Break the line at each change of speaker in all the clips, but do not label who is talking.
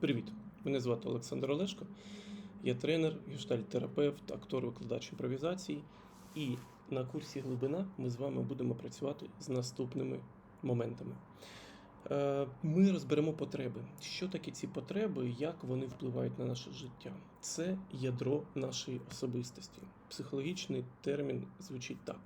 Привіт! Мене звати Олександр Олешко. Я тренер, гештальт-терапевт, актор, викладач імпровізації. І на курсі глибина ми з вами будемо працювати з наступними моментами. Е, Ми розберемо потреби. Що таке ці потреби, як вони впливають на наше життя? Це ядро нашої особистості. Психологічний термін звучить так: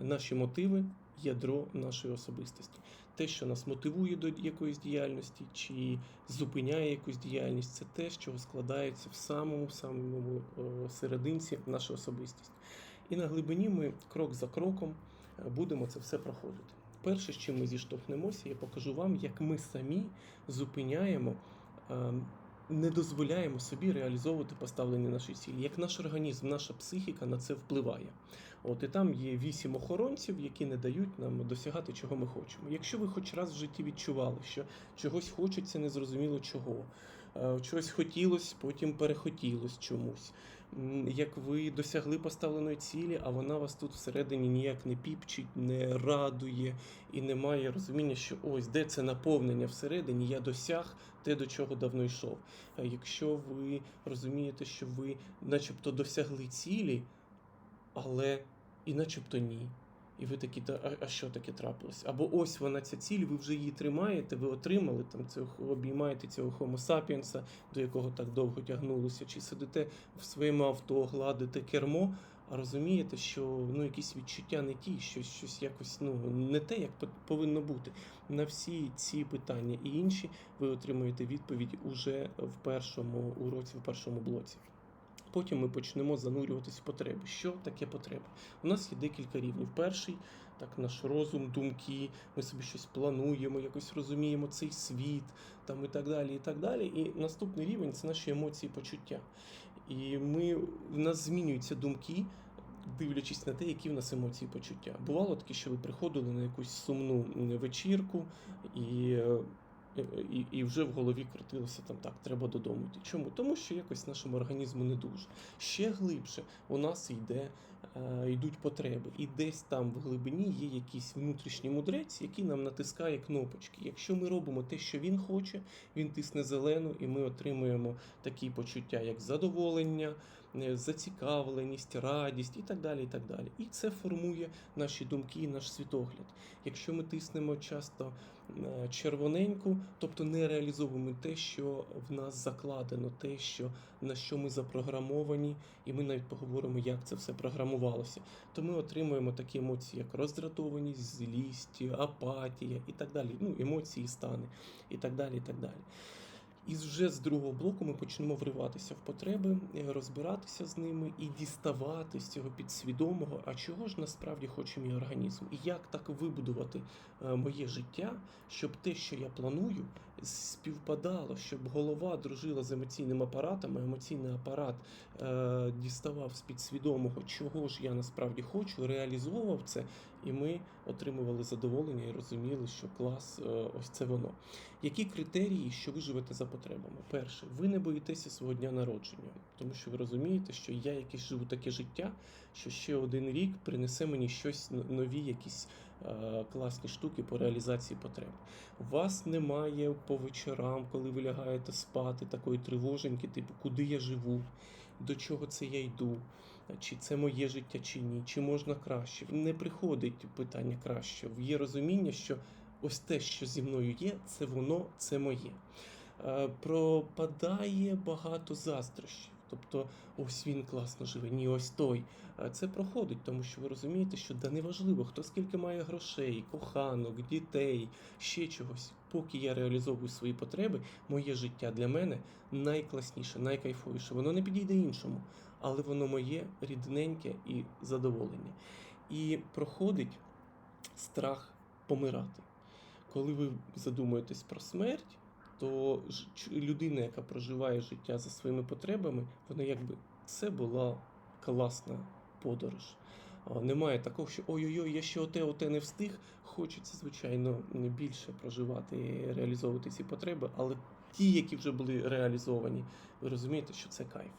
наші мотиви ядро нашої особистості. Те, що нас мотивує до якоїсь діяльності, чи зупиняє якусь діяльність, це те, що складається в самому самому серединці наша особистість. І на глибині ми крок за кроком е, будемо це все проходити. Перше, з чим ми зіштовхнемося, я покажу вам, як ми самі зупиняємо, е, не дозволяємо собі реалізовувати поставлені наші цілі, як наш організм, наша психіка на це впливає. От і там є вісім охоронців, які не дають нам досягати, чого ми хочемо. Якщо ви хоч раз в житті відчували, що чогось хочеться, незрозуміло чого, е, чогось хотілося, потім перехотілось чомусь. Як ви досягли поставленої цілі, а вона вас тут всередині ніяк не піпчить, не радує і немає розуміння, що ось де це наповнення всередині, я досяг те, до чого давно йшов. А якщо ви розумієте, що ви начебто досягли цілі, але і начебто ні. І ви такі, «Та, а, а що таке трапилось? Або ось вона ця ціль, ви вже її тримаєте, ви отримали там цього, обіймаєте цього Homo sapiens, до якого так довго тягнулося, чи сидите в своєму авто, гладите кермо, а розумієте, що ну, якісь відчуття не ті, щось, щось якось ну, не те, як по- повинно бути. На всі ці питання і інші ви отримуєте відповідь уже в першому уроці, в першому блоці. Потім ми почнемо занурюватись в потреби. Що таке потреба? У нас є декілька рівнів. Перший так, наш розум, думки, ми собі щось плануємо, якось розуміємо цей світ, там і так далі. І так далі. І наступний рівень це наші емоції, почуття. І ми, в нас змінюються думки. Дивлячись на те, які в нас емоції почуття. Бувало таке, що ви приходили на якусь сумну вечірку, і, е, і, і вже в голові крутилося там так, треба додому йти. Чому? Тому що якось нашому організму не дуже. Ще глибше у нас йде, е, йдуть потреби, і десь там в глибині є якийсь внутрішній мудрець, який нам натискає кнопочки. Якщо ми робимо те, що він хоче, він тисне зелену, і ми отримуємо такі почуття, як задоволення, е, зацікавленість, радість і так далі. І так далі. І це формує наші думки, і наш світогляд. Якщо ми тиснемо часто е, червоненьку, тобто не реалізовуємо те, що в нас закладено, те, що на що ми запрограмовані, і ми навіть поговоримо, як це все програмувалося, то ми отримуємо такі емоції, як роздратованість, злість, апатія і так далі. Ну, емоції, стани і так далі. І так далі. І вже з другого блоку ми почнемо вриватися в потреби, е, розбиратися з ними і діставати з цього підсвідомого, а чого ж насправді хоче мій організм, і як так вибудувати е, моє життя, щоб те, що я планую, співпадало, щоб голова дружила з емоційним апаратом, а емоційний апарат е, діставав з підсвідомого, чого ж я насправді хочу, реалізовував це, і ми отримували задоволення і розуміли, що клас, е, ось це воно. Які критерії, що ви живете за потребами? Перше, ви не боїтеся свого дня народження, тому що ви розумієте, що я якесь живу таке життя, що ще один рік принесе мені щось нові, якісь класні штуки по реалізації потреб. Вас немає по вечорам, коли ви лягаєте спати, такої тривоженьки, типу, куди я живу, до чого це я йду, чи це моє життя, чи ні, чи можна краще. Не приходить питання краще. Є розуміння, що ось те, що зі мною є, це воно, це моє. Е, Пропадає багато заздрощів. Тобто, ось він класно живе, ні, ось той. Е, Це проходить, тому що ви розумієте, що да неважливо, хто скільки має грошей, коханок, дітей, ще чогось. Поки я реалізовую свої потреби, моє життя для мене найкласніше, найкайфовіше. Воно не підійде іншому, але воно моє рідненьке і задоволення. І проходить страх помирати. Коли ви задумуєтесь про смерть, то людина, яка проживає життя за своїми потребами, вона якби це була класна подорож. Немає такого, що ой-ой-ой, я ще оте, оте не встиг. Хочеться, звичайно, більше проживати і реалізовувати ці потреби, але ті, які вже були реалізовані, ви розумієте, що це кайф.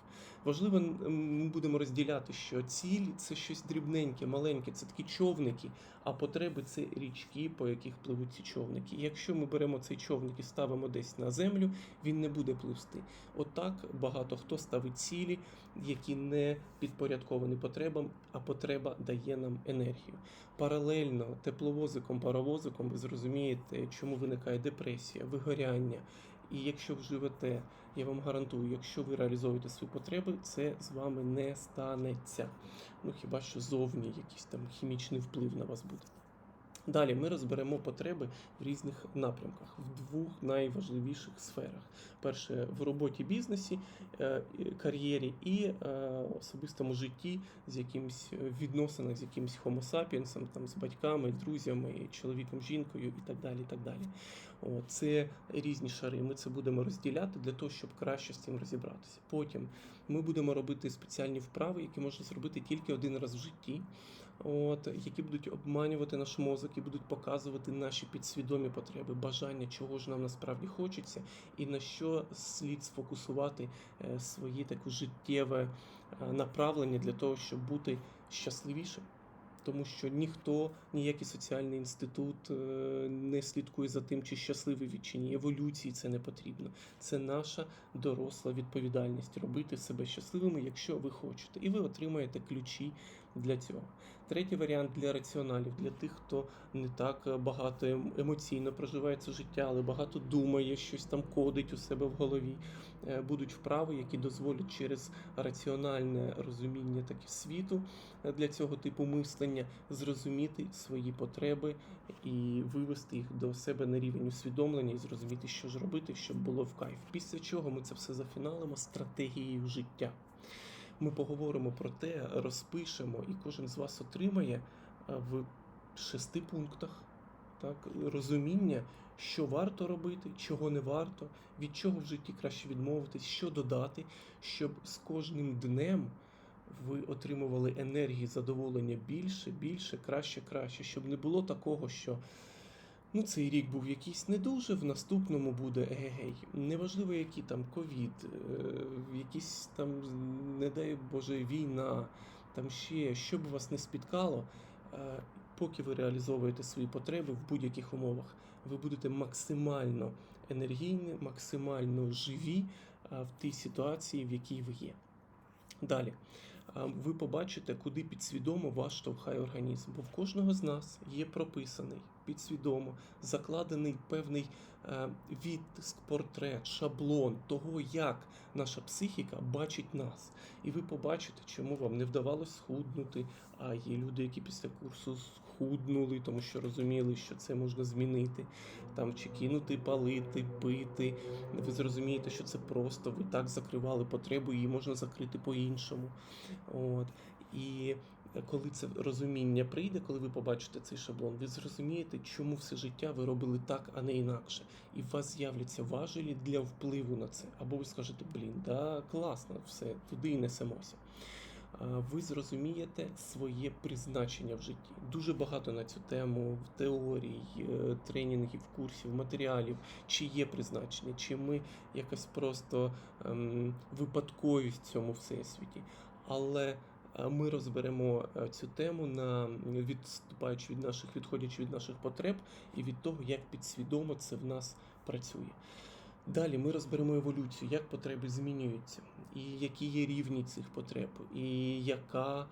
Важливо, ми будемо розділяти, що ціль це щось дрібненьке, маленьке, це такі човники, а потреби це річки, по яких пливуть ці човники. Якщо ми беремо цей човник і ставимо десь на землю, він не буде пливсти. Отак багато хто ставить цілі, які не підпорядковані потребам, а потреба дає нам енергію. Паралельно тепловозиком, паровозиком ви зрозумієте, чому виникає депресія, вигоряння. І якщо ви живете, я вам гарантую, якщо ви реалізовуєте свої потреби, це з вами не станеться. Ну хіба що зовні якийсь там хімічний вплив на вас буде. Далі ми розберемо потреби в різних напрямках, в двох найважливіших сферах: перше в роботі, бізнесі, е, кар'єрі і е, особистому житті з якимсь е, відносинах, з homo sapiens, там з батьками, друзями, чоловіком, жінкою і так далі. І так далі. О, це різні шари. Ми це будемо розділяти для того, щоб краще з цим розібратися. Потім ми будемо робити спеціальні вправи, які можна зробити тільки один раз в житті. От, які будуть обманювати наш мозок і будуть показувати наші підсвідомі потреби, бажання, чого ж нам насправді хочеться, і на що слід сфокусувати е, своє таке життєве е, направлення для того, щоб бути щасливішим. Тому що ніхто, ніякий соціальний інститут е, не слідкує за тим, чи щасливий він чи ні. Еволюції це не потрібно. Це наша доросла відповідальність робити себе щасливими, якщо ви хочете, і ви отримаєте ключі для цього. Третій варіант для раціоналів, для тих, хто не так багато ем- емоційно проживає це життя, але багато думає, щось там кодить у себе в голові. Е, Будуть вправи, які дозволять через раціональне розуміння таке світу е, для цього типу мислення зрозуміти свої потреби і вивести їх до себе на рівень усвідомлення і зрозуміти, що ж робити, щоб було в кайф. Після чого ми це все зафіналимо стратегією життя. Ми поговоримо про те, розпишемо, і кожен з вас отримає е, в шести пунктах так, розуміння, що варто робити, чого не варто, від чого в житті краще відмовитись, що додати, щоб з кожним днем ви отримували енергії, задоволення більше, більше, краще, краще, щоб не було такого, що ну, цей рік був якийсь не дуже, в наступному буде егегей. Неважливо, які там ковід, е, якісь там, не дай Боже, війна, там ще, що б вас не спіткало, е, поки ви реалізовуєте свої потреби в будь-яких умовах, ви будете максимально енергійні, максимально живі е, в тій ситуації, в якій ви є. Далі. Ви побачите, куди підсвідомо вас штовхає організм, бо в кожного з нас є прописаний підсвідомо закладений певний е, відтиск, портрет, шаблон того, як наша психіка бачить нас. І ви побачите, чому вам не вдавалось схуднути. А є люди, які після курсу схуднули, тому що розуміли, що це можна змінити. Там чи кинути, палити, пити. Ви зрозумієте, що це просто ви так закривали потребу, її можна закрити по-іншому. От. І коли це розуміння прийде, коли ви побачите цей шаблон, ви зрозумієте, чому все життя ви робили так, а не інакше. І у вас з'являться важелі для впливу на це. Або ви скажете, блін, да, класно, все, туди і несемося. А, Ви зрозумієте своє призначення в житті. Дуже багато на цю тему в теорії, е, тренінгів, курсів, матеріалів, чи є призначення, чи ми якось просто ем, випадкові в цьому всесвіті. Але е, ми розберемо е, цю тему на відступаючи від наших, відходячи від наших потреб і від того, як підсвідомо це в нас працює. Далі ми розберемо еволюцію, як потреби змінюються, і які є рівні цих потреб, і яка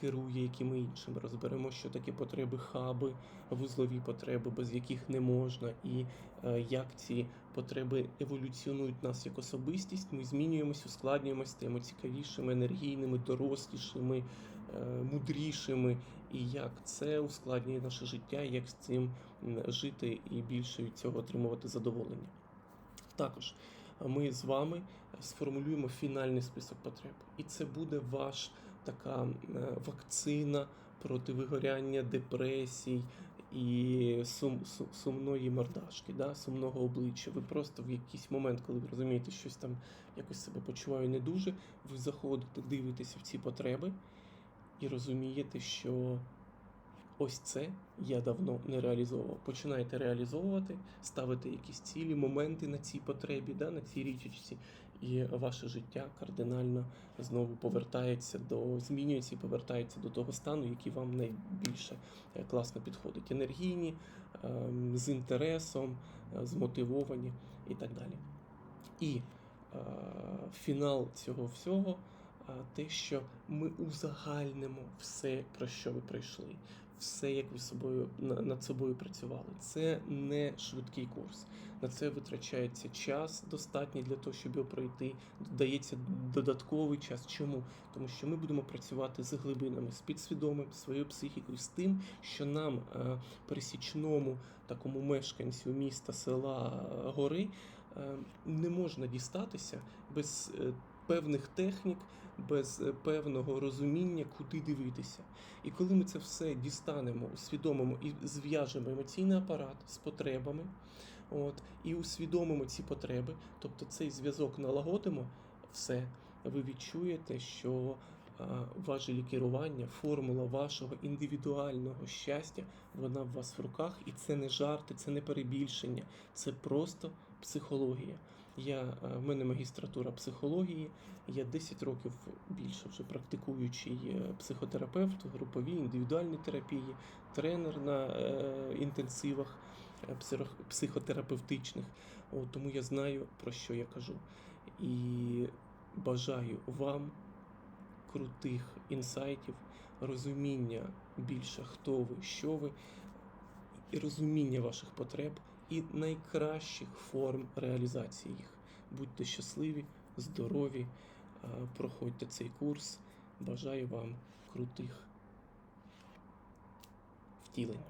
керує якими іншими. Розберемо, що таке потреби хаби, вузлові потреби, без яких не можна, і е, як ці потреби еволюціонують нас як особистість. Ми змінюємось, ускладнюємось, стаємо цікавішими, енергійними, дорослішими, е, мудрішими. І як це ускладнює наше життя, як з цим жити і більше від цього отримувати задоволення. Також е, ми з вами сформулюємо фінальний список потреб, і це буде ваш така е, вакцина проти вигоряння, депресій і сум, сум, сумної мордашки, да, сумного обличчя. Ви просто в якийсь момент, коли ви розумієте, щось там якось себе почуваю не дуже, ви заходите, дивитеся в ці потреби і розумієте, що ось це я давно не реалізовував. Починайте реалізовувати, ставити якісь цілі, моменти на цій потребі, да, на цій річечці, і ваше життя кардинально знову повертається до змінюється і повертається до того стану, який вам найбільше е, класно підходить. Енергійні, ем, з інтересом, е, змотивовані і так далі. І е, фінал цього всього те, що ми узагальнимо все, про що ви пройшли, все, як ви собою на- над собою працювали. Це не швидкий курс. На це витрачається час достатній для того, щоб його пройти. Додається додатковий час. Чому? Тому що ми будемо працювати з глибинами, з підсвідомим, своєю психікою, з тим, що нам, е, пересічному такому мешканцю міста, села, е, гори, е, не можна дістатися без певних технік, без е, певного розуміння, куди дивитися. І коли ми це все дістанемо, усвідомимо і зв'яжемо емоційний апарат з потребами, от, і усвідомимо ці потреби, тобто цей зв'язок налагодимо, все, ви відчуєте, що важелі керування, формула вашого індивідуального щастя, вона в вас в руках, і це не жарти, це не перебільшення, це просто психологія. Я, е, в мене магістратура психології, я 10 років більше вже практикуючий е, психотерапевт, груповій індивідуальній терапії, тренер на е, інтенсивах е, психотерапевтичних. От, тому я знаю, про що я кажу. І бажаю вам крутих інсайтів, розуміння більше, хто ви, що ви, і розуміння ваших потреб і найкращих форм реалізації їх. Будьте щасливі, здорові, проходьте цей курс. Бажаю вам крутих втілень.